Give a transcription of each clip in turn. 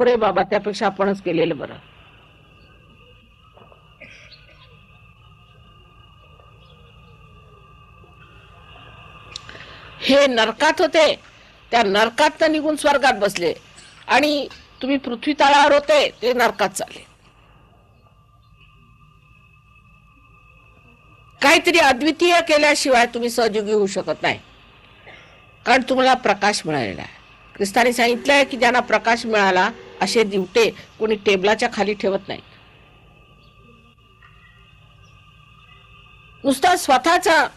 रे बाबा त्यापेक्षा आपणच केलेलं बरं. हे नरकात होते. त्या नरकात निघून स्वर्गात बसले. आणि तुम्ही पृथ्वी तळावर होते ते नरकात चालले. काहीतरी अद्वितीय केल्याशिवाय तुम्ही सहयोगी होऊ शकत नाही. कारण तुम्हाला प्रकाश मिळालेला आहे. ख्रिस्तानी सांगितलंय की ज्यांना प्रकाश मिळाला असे दिवटे कोणी टेबलाच्या खाली ठेवत नाही. नुसता स्वतःचा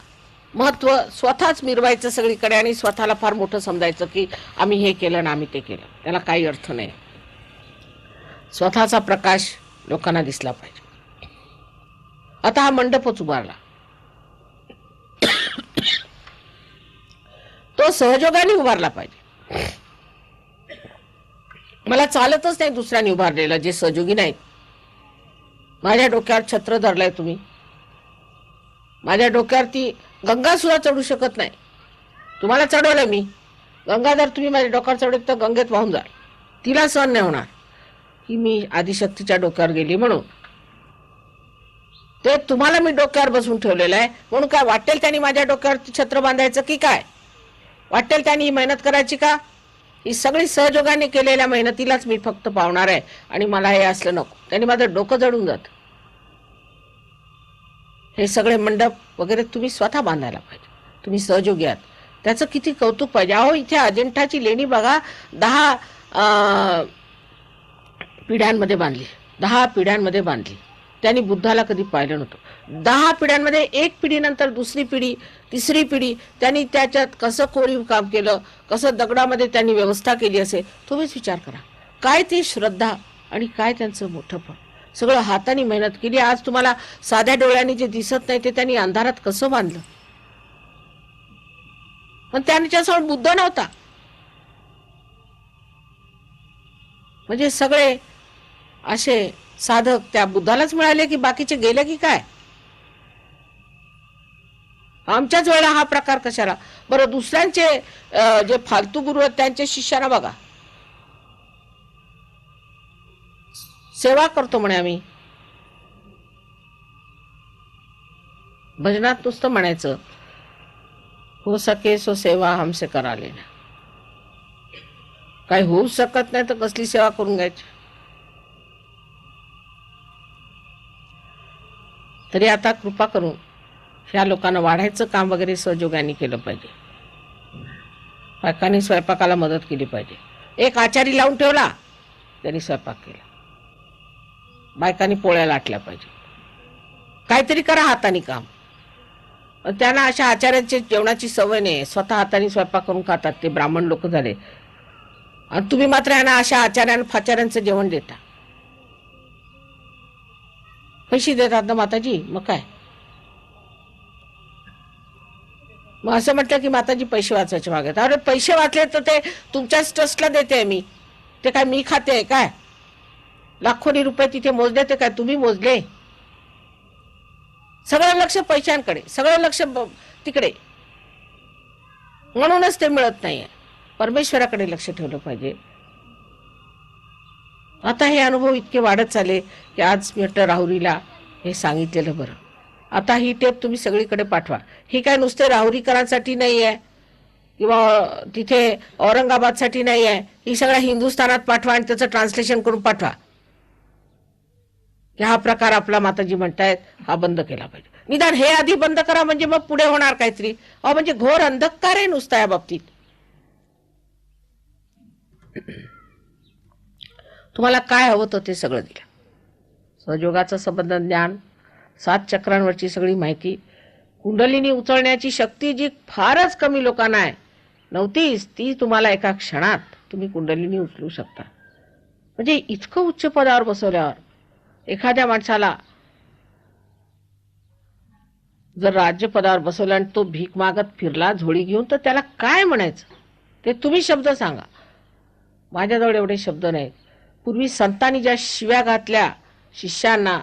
महत्त्व स्वतःच मिरवायचं सगळीकडे आणि स्वतःला फार मोठं समजायचं की आम्ही हे केलं ना आम्ही ते केलं. त्याला काही अर्थ नाही. स्वतःचा प्रकाश लोकांना दिसला पाहिजे. आता हा मंडपच उभारला. तो सहयोगाने उभारला पाहिजे. मला चालतच नाही दुसऱ्याने उभारलेलं जे सहयोगी नाहीत. माझ्या डोक्यावर छत्र धरलाय तुम्ही. माझ्या डोक्यावरती गंगा सुद्धा चढू शकत नाही. तुम्हाला चढवलंय मी. गंगा जर तुम्ही माझ्या डोक्यावर चढवत तर गंगेत वाहून जाल तिला सहन नाही होणार. की मी आदिशक्तीच्या डोक्यावर गेली म्हणून. ते तुम्हाला मी डोक्यावर बसून ठेवलेलं आहे. म्हणून काय वाटेल त्यांनी माझ्या डोक्यावर छत्र बांधायचं की काय? वाटेल त्यांनी मेहनत करायची का? ही सगळी सहयोगाने केलेल्या मेहनतीलाच मी फक्त पावणार आहे. आणि मला हे असलं नको. त्यांनी माझं डोकं जडून जात. हे सगळे मंडप वगैरे तुम्ही स्वतः बांधायला पाहिजे. तुम्ही सहयोगी आहात. त्याचं किती कौतुक पाहिजे. अहो इथे अजिंठाची लेणी बघा. दहा पिढ्यांमध्ये बांधली. दहा पिढ्यांमध्ये बांधली. त्यांनी बुद्धाला कधी पाहिलं नव्हतं. दहा पिढ्यांमध्ये एक पिढीनंतर दुसरी पिढी तिसरी पिढी त्यांनी त्याच्यात कसं कोरीव काम केलं कसं दगडामध्ये त्यांनी व्यवस्था केली असेल तुम्हीच विचार करा. काय ती श्रद्धा आणि काय त्यांचं मोठं पण सगळं हाताने मेहनत केली. आज तुम्हाला साध्या डोळ्यांनी जे दिसत नाही ते त्यांनी अंधारात कसं बांधलं? पण त्यांच्यासमोर बुद्ध नव्हता. म्हणजे सगळे असे साधक त्या बुद्धालाच मिळाले की बाकीचे गेले की काय? आमच्याच वेळेला हा प्रकार कशाला? बरं दुसऱ्यांचे जे फालतू गुरु आहेत त्यांच्या शिष्याला बघा. सेवा करतो म्हणे आम्ही. भजनात नुसतं म्हणायचं हो सके सो सेवा हमसे करा लेना काही होऊ शकत नाही तर कसली सेवा करून घ्यायची? तरी आता कृपा करून ह्या लोकांना वाढायचं काम वगैरे सहयोगाने केलं पाहिजे. बायकांनी स्वयंपाकाला मदत केली पाहिजे. एक आचारी लावून ठेवला त्यांनी स्वयंपाक केला. बायकांनी पोळ्या लाटल्या पाहिजे. काहीतरी करा हाताने काम. त्यांना अशा आचार्यांची जेवणाची सवय नाही. स्वतः हाताने स्वयंपाक करून खातात. ते ब्राह्मण लोक झाले. आणि तुम्ही मात्र यांना अशा आचार्यां फाचाऱ्यांचं जेवण देता. पैसे देतात ना माताजी? मग काय? मग असं म्हटलं की माताजी पैसे वाचवायचे मागत अरे पैसे वाचले तर ते तुमच्याच ट्रस्टला देते मी. ते काय मी खाते आहे काय? लाखोनी रुपये तिथे मोजले ते काय तुम्ही मोजले? सगळं लक्ष पैशांकडे सगळं लक्ष तिकडे. म्हणूनच ते मिळत नाहीये. परमेश्वराकडे लक्ष ठेवलं पाहिजे. आता हे अनुभव इतके वाढत चाले की आज मी वाटतं राहुरीला हे सांगितलेलं बरं. आता ही टेप तुम्ही सगळीकडे पाठवा. ही काय नुसते राहुरीकरांसाठी नाही आहे किंवा तिथे औरंगाबादसाठी नाही आहे ही सगळ्या हिंदुस्थानात पाठवा आणि त्याचं ट्रान्सलेशन करून पाठवा. की हा प्रकार आपला माताजी म्हणतायत हा बंद केला पाहिजे. निदान हे आधी बंद करा म्हणजे मग पुढे होणार काहीतरी. अहो म्हणजे घोर अंधकार आहे नुसता या बाबतीत. तुम्हाला काय हवं होतं ते सगळं दिलं. सहयोगाचं संबंध ज्ञान सात चक्रांवरची सगळी माहिती. कुंडलिनी उचलण्याची शक्ती जी फारच कमी लोकांना आहे. नव्हतीच ती तुम्हाला एका क्षणात तुम्ही कुंडलिनी उचलू शकता. म्हणजे इतकं उच्च पदावर बसवल्यावर एखाद्या माणसाला जर राज्यपदावर बसवलं आणि तो भीक मागत फिरला झोळी घेऊन तर त्याला काय म्हणायचं? ते तुम्ही शब्द सांगा. माझ्याजवळ एवढे शब्द नाहीत. पूर्वी संतांनी ज्या शिव्या घातल्या शिष्यांना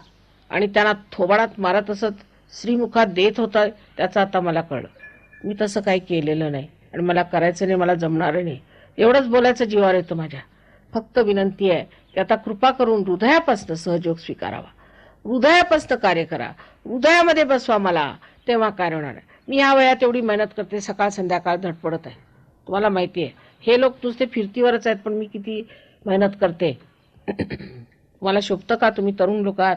आणि त्यांना थोबाडात मारत असत श्रीमुखात देत होता त्याचं आता मला कळलं. मी तसं काही केलेलं नाही आणि मला करायचं नाही मला जमणार नाही. एवढंच बोलायचं जीवावर येतं माझ्या. फक्त विनंती आहे की आता कृपा करून हृदयापासून सहयोग स्वीकारावा. हृदयापासून कार्य करा. हृदयामध्ये बसवा मला. तेव्हा काय होणार आहे? मी ह्या वयात एवढी मेहनत करते सकाळ संध्याकाळ धडपडत आहे. तुम्हाला माहिती आहे हे लोक नुसते फिरतीवरच आहेत पण मी किती मेहनत करते. तुम्हाला शोभतं का? तुम्ही तरुण लोक आहात.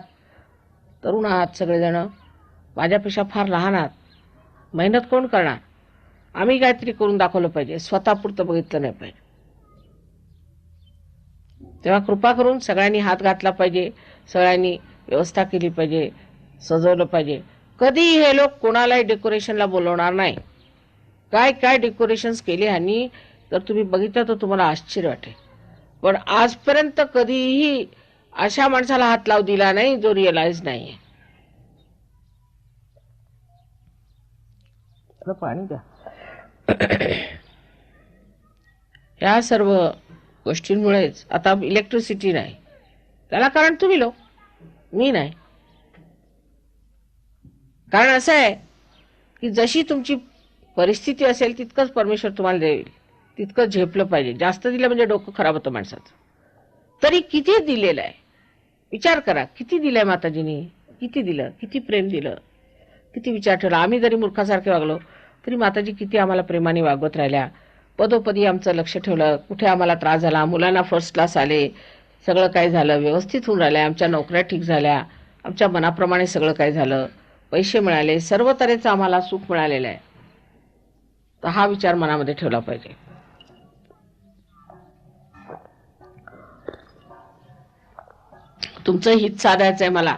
तरुण आहात सगळेजण. माझ्यापेक्षा फार लहान आहात. मेहनत कोण करणार? आम्ही काहीतरी करून दाखवलं पाहिजे. स्वतःपुरतं बघितलं नाही पाहिजे. तेव्हा कृपा करून सगळ्यांनी हात घातला पाहिजे. सगळ्यांनी व्यवस्था केली पाहिजे. सजवलं पाहिजे. कधी हे लोक कोणालाही डेकोरेशनला बोलवणार नाही. काय काय डेकोरेशन्स केले ह्यांनी? तर तुम्ही बघितलं तर तुम्हाला आश्चर्य वाटेल. पण आजपर्यंत कधीही अशा माणसाला हात लावू दिला नाही जो रिअलाइज नाही पाणी द्या. या सर्व गोष्टींमुळेच आता इलेक्ट्रिसिटी नाही. त्याला कारण तुम्ही लोक. मी नाही. कारण असं आहे की जशी तुमची परिस्थिती असेल तितकंच परमेश्वर तुम्हाला देईल. तितकं झेपलं पाहिजे. जास्त दिलं म्हणजे डोकं खराब होतं माणसाचं. तरी किती दिलेलं आहे? विचार करा किती दिलंय माताजीनी? किती दिलं? किती प्रेम दिलं? किती विचार ठेवला? आम्ही जरी मूर्खासारखे वागलो तरी माताजी किती आम्हाला प्रेमाने वागवत राहिल्या. पदोपदी आमचं लक्ष ठेवलं. कुठे आम्हाला त्रास झाला? मुलांना फर्स्ट क्लास आले. सगळं काय झालं? व्यवस्थित होऊन राहिलं आमच्या नोकऱ्या ठीक झाल्या. आमच्या मनाप्रमाणे सगळं काय झालं? पैसे मिळाले. सर्व तऱ्हेचं आम्हाला सुख मिळालेलं आहे. तर हा विचार मनामध्ये ठेवला पाहिजे. तुमचं हित साधायचं आहे मला.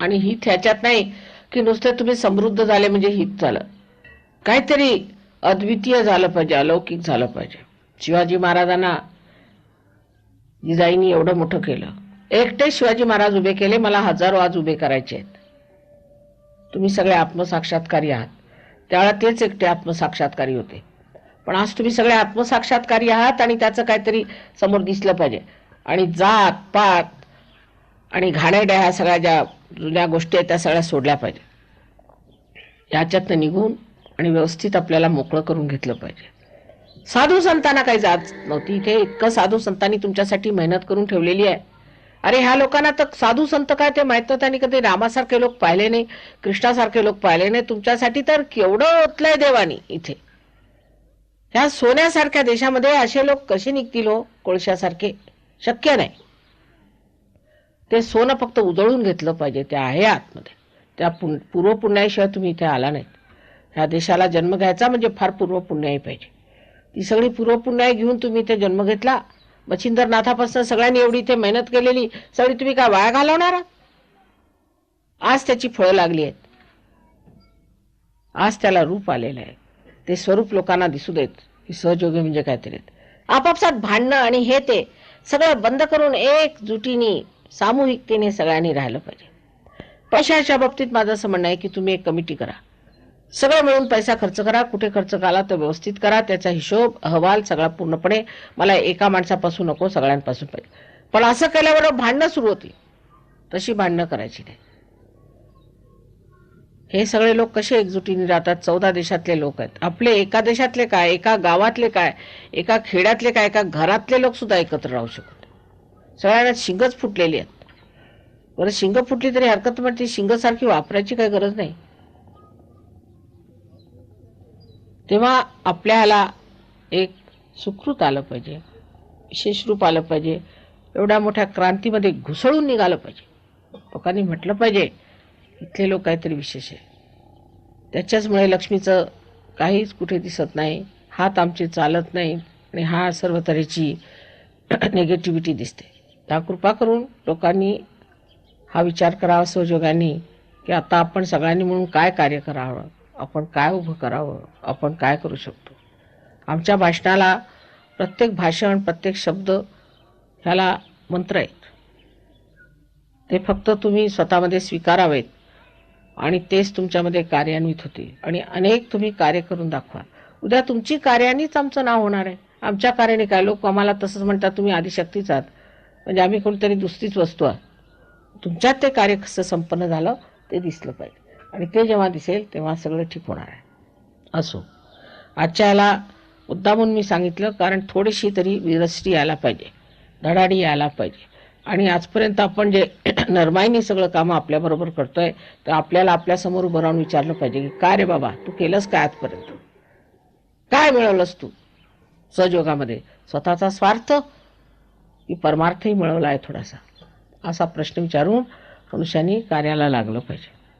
आणि हित ह्याच्यात नाही की नुसते तुम्ही समृद्ध झाले म्हणजे हित झालं. काहीतरी अद्वितीय झालं पाहिजे अलौकिक झालं पाहिजे. शिवाजी महाराजांना जिजाईनी एवढं मोठं केलं. एकटे शिवाजी महाराज उभे केले मला हजारो आज उभे करायचे आहेत. तुम्ही सगळे आत्मसाक्षात्कारी आहात. त्यावेळा तेच एकटे आत्मसाक्षात्कारी होते. पण आज तुम्ही सगळे आत्मसाक्षात्कारी आहात आणि त्याचं काहीतरी समोर दिसलं पाहिजे. आणि जात पात आणि घाणेड्या ह्या सगळ्या ज्या जुन्या गोष्टी आहेत त्या सगळ्या सोडल्या पाहिजे. याच्यातनं निघून आणि व्यवस्थित आपल्याला मोकळं करून घेतलं पाहिजे. साधू संतांना काही जात नव्हती. इथे इतकं साधू संतांनी तुमच्यासाठी मेहनत करून ठेवलेली आहे. अरे ह्या लोकांना तर साधू संत काय ते माहीत त्यांनी कधी रामासारखे लोक पाहिले नाही कृष्णासारखे लोक पाहिले नाही. तुमच्यासाठी तर केवढं ओतलंय देवानी इथे. ह्या सोन्यासारख्या देशामध्ये असे लोक कसे निघतील हो? कोळशासारखे? शक्य नाही. ते सोनं फक्त उजळून घेतलं पाहिजे ते आहे आतमध्ये. त्या पुण पूर्वपुण्याशिवाय तुम्ही इथे आला नाहीत. ह्या देशाला जन्म घ्यायचा म्हणजे फार पूर्वपुण्याही पाहिजे. ती सगळी पूर्वपुण्याई घेऊन तुम्ही इथे जन्म घेतला. मच्छिंदरनाथापासून सगळ्यांनी एवढी इथे मेहनत केलेली. सगळी तुम्ही काय वाया घालवणार? आज त्याची फळं लागली आहेत. आज त्याला रूप आलेलं आहे. ते स्वरूप लोकांना दिसू देत. की सहयोगी म्हणजे काहीतरी आपापसात भांडणं आणि हे ते सगळं बंद करून एकजुटीने सामूहिकतेने सगळ्यांनी राहिलं पाहिजे. पैशाच्या बाबतीत माझं असं म्हणणं आहे की तुम्ही एक कमिटी करा. सगळं मिळून पैसा खर्च करा कुठे खर्च करा तर व्यवस्थित करा त्याचा हिशोब अहवाल सगळा पूर्णपणे मला एका माणसापासून नको सगळ्यांपासून पाहिजे. पण असं केल्याबरोबर भांडणं सुरू होती तशी भांडणं करायची नाही. हे सगळे लोक कसे एकजुटीने राहतात? चौदा देशातले लोक आहेत. आपले एका देशातले काय एका गावातले काय एका खेड्यातले काय एका घरातले लोक सुद्धा एकत्र राहू शकतो सगळ्यांना शिंगच फुटलेली आहेत. बरं शिंग फुटली तरी हरकत पण ती शिंगसारखी वापरायची काही गरज नाही. तेव्हा आपल्याला एक सुकृत आलं पाहिजे विशेष रूप आलं पाहिजे एवढ्या मोठ्या क्रांतीमध्ये घुसळून निघालं पाहिजे. लोकांनी म्हटलं पाहिजे इथले लोक काहीतरी विशेष आहे. त्याच्याचमुळे लक्ष्मीचं काहीच कुठे दिसत नाही हात आमचे चालत नाही आणि हा सर्व तऱ्हेची निगेटिव्हिटी दिसते. त्या कृपा करून लोकांनी हा विचार करावा सहयोगाने की आता आपण सगळ्यांनी म्हणून काय कार्य करावं आपण काय उभं करावं आपण काय करू शकतो. आमच्या भाषणाला प्रत्येक भाषण प्रत्येक शब्द ह्याला मंत्र आहेत. ते फक्त तुम्ही स्वतःमध्ये स्वीकारावेत आणि तेच तुमच्यामध्ये कार्यान्वित होते आणि अनेक तुम्ही कार्य करून दाखवा. उद्या तुमची कार्यानेच आमचं नाव होणार आहे. आमच्या कार्याने काय? लोक आम्हाला तसंच म्हणतात तुम्ही आदिशक्तीच आहात. म्हणजे आम्ही कोणतरी दुसरीच वस्तू आहे. तुमच्यात ते कार्य कसं संपन्न झालं ते दिसलं पाहिजे. आणि ते जेव्हा दिसेल तेव्हा सगळं ठीक होणार आहे. असो. आजच्या याला मुद्दामून मी सांगितलं कारण थोडीशी तरी विरस्टी यायला पाहिजे. धडाडी यायला पाहिजे. आणि आजपर्यंत आपण जे नरमाईने सगळं कामं आपल्याबरोबर करतोय तर आपल्याला आपल्यासमोर उभं राहून विचारलं पाहिजे की काय रे बाबा तू केलंस काय आजपर्यंत? काय मिळवलंस तू? सहयोगामध्ये स्वतःचा स्वार्थ की परमार्थही मिळवला आहे थोडासा. असा प्रश्न विचारून मनुष्याने कार्याला लागलं पाहिजे.